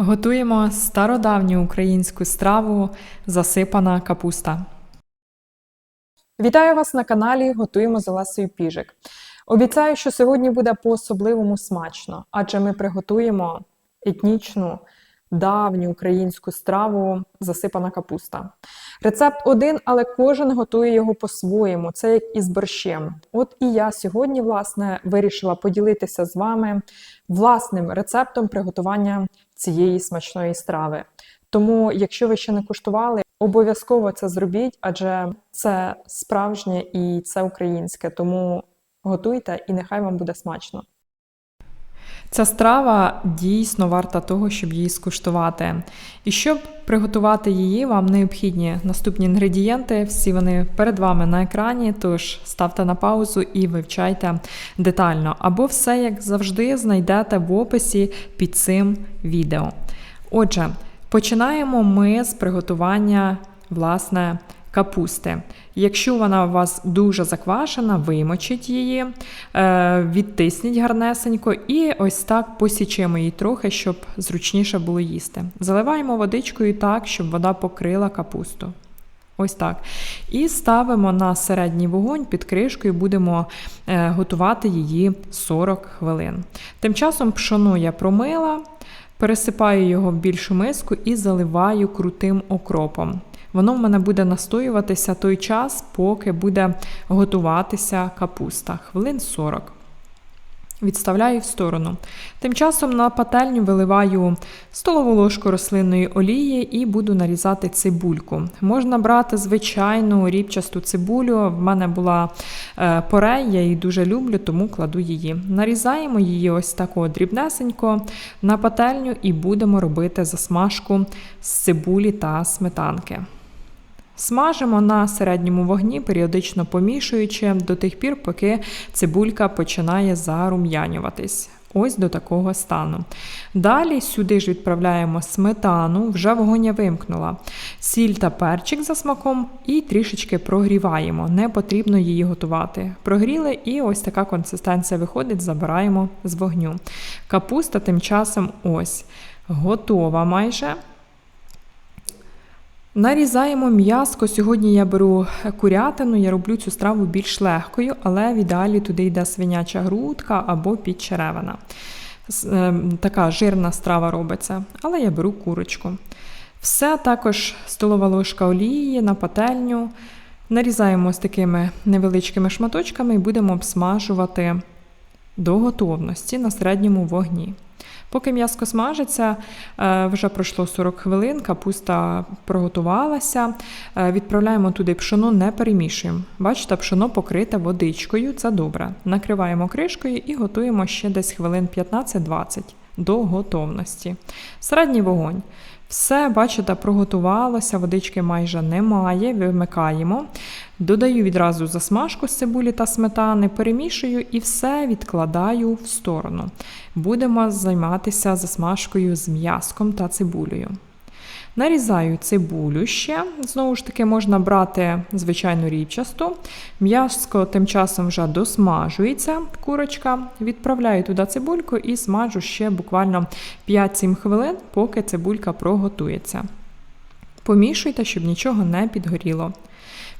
Готуємо стародавню українську страву засипана капуста. Вітаю вас на каналі Готуємо з Олесею Піжик. Обіцяю, що сьогодні буде по-особливому смачно, адже ми приготуємо етнічну давню українську страву засипана капуста. Рецепт один, але кожен готує його по-своєму. Це як із борщем. От і я сьогодні, власне, вирішила поділитися з вами власним рецептом приготування цієї смачної страви. Тому, якщо ви ще не куштували, обов'язково це зробіть, адже це справжнє і це українське. Тому готуйте і нехай вам буде смачно. Ця страва дійсно варта того, щоб її скуштувати. І щоб приготувати її, вам необхідні наступні інгредієнти. Всі вони перед вами на екрані. Тож ставте на паузу і вивчайте детально. Або все, як завжди, знайдете в описі під цим відео. Отже, починаємо ми з приготування власне капусти. Якщо вона у вас дуже заквашена, вимочіть її, е, відтисніть гарнесенько і ось так посічемо її трохи, щоб зручніше було їсти. Заливаємо водичкою так, щоб вода покрила капусту. Ось так. І ставимо на середній вогонь під кришкою, будемо е, готувати її 40 хвилин. Тим часом пшоно я промила, пересипаю його в більшу миску і заливаю крутим окропом. Воно в мене буде настоюватися той час, поки буде готуватися капуста. Хвилин 40. Відставляю в сторону. Тим часом на пательню виливаю столову ложку рослинної олії і буду нарізати цибульку. Можна брати звичайну рібчасту цибулю. В мене була е, порей, я її дуже люблю, тому кладу її. Нарізаємо її ось тако дрібнесенько на пательню і будемо робити засмажку з цибулі та сметанки. Смажимо на середньому вогні, періодично помішуючи до тих пір, поки цибулька починає зарум'янюватись. Ось до такого стану. Далі сюди ж відправляємо сметану, вже вогонь вимкнула, сіль та перчик за смаком і трішечки прогріваємо. Не потрібно її готувати. Прогріли, і ось така консистенція виходить, забираємо з вогню. Капуста тим часом ось готова майже. Нарізаємо м'яско. Сьогодні я беру курятину, я роблю цю страву більш легкою, але в ідеалі туди йде свиняча грудка або підчеревина. Така жирна страва робиться, але я беру курочку. Все також столова ложка олії на пательню. Нарізаємо з такими невеличкими шматочками і будемо обсмажувати до готовності на середньому вогні. Поки м'ясо смажиться, е, вже пройшло 40 хвилин, капуста приготувалася. Е, відправляємо туди пшоно, не перемішуємо. Бачите, пшоно покрите водичкою, це добре. Накриваємо кришкою і готуємо ще десь хвилин 15-20 до готовності. Середній вогонь. Все, бачите, проготувалося, водички майже немає, вимикаємо. Додаю відразу засмажку з цибулі та сметани, перемішую і все відкладаю в сторону. Будемо займатися засмажкою з м'яском та цибулею. Нарізаю цибулю ще, знову ж таки, можна брати звичайну рівчасту. М'яско тим часом вже досмажується курочка. Відправляю туди цибульку і смажу ще буквально 5-7 хвилин, поки цибулька проготується. Помішуйте, щоб нічого не підгоріло.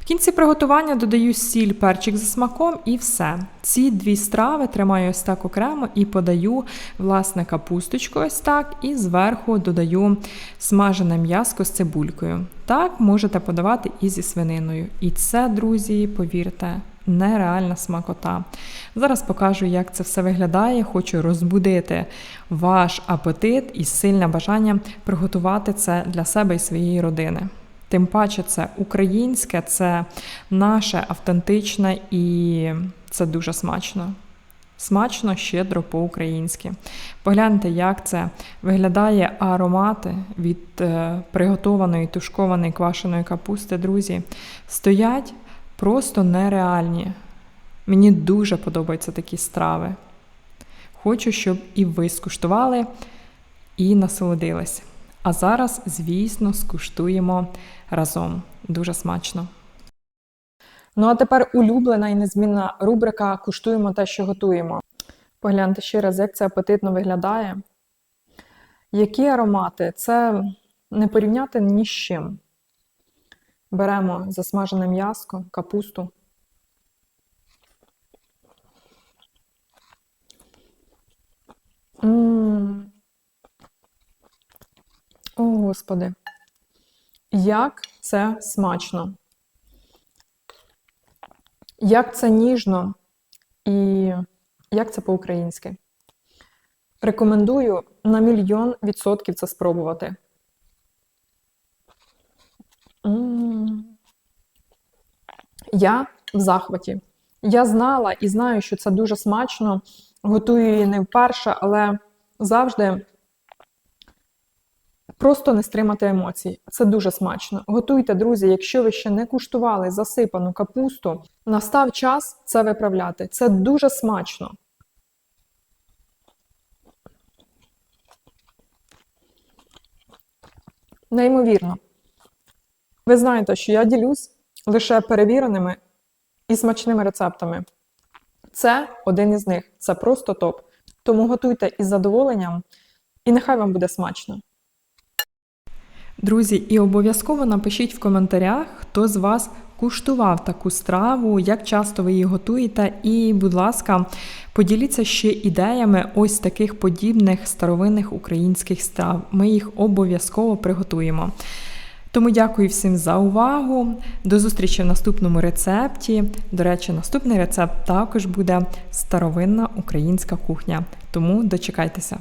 Кінці приготування додаю сіль, перчик за смаком і все. Ці дві страви тримаю ось так окремо і подаю власне капусточку ось так, і зверху додаю смажене м'яско з цибулькою. Так можете подавати і зі свининою. І це, друзі, повірте. Нереальна смакота. Зараз покажу, як це все виглядає. Хочу розбудити ваш апетит і сильне бажання приготувати це для себе і своєї родини. Тим паче, це українське, це наше автентичне і це дуже смачно. Смачно, щедро по-українськи. Погляньте, як це виглядає аромати від е, приготованої тушкованої квашеної капусти, друзі. Стоять просто нереальні. Мені дуже подобаються такі страви. Хочу, щоб і ви скуштували і насолодились. А зараз, звісно, скуштуємо разом. Дуже смачно. Ну, а тепер улюблена і незмінна рубрика Куштуємо те, що готуємо. Погляньте ще раз, як це апетитно виглядає. Які аромати? Це не порівняти ні з чим. Беремо засмажене м'яско, капусту. М. О, Господи. Як це смачно. Як це ніжно і як це по-українськи. Рекомендую на мільйон відсотків це спробувати. Я в захваті. Я знала і знаю, що це дуже смачно. Готую її не вперше, але завжди просто не стримати емоцій. Це дуже смачно. Готуйте, друзі, якщо ви ще не куштували засипану капусту, настав час це виправляти. Це дуже смачно. Неймовірно. Ви знаєте, що я ділюсь лише перевіреними і смачними рецептами. Це один із них. Це просто топ. Тому готуйте із задоволенням, і нехай вам буде смачно. Друзі, і обов'язково напишіть в коментарях, хто з вас куштував таку страву, як часто ви її готуєте. І, будь ласка, поділіться ще ідеями ось таких подібних старовинних українських страв. Ми їх обов'язково приготуємо. Тому дякую всім за увагу. До зустрічі в наступному рецепті. До речі, наступний рецепт також буде старовинна українська кухня. Тому дочекайтеся.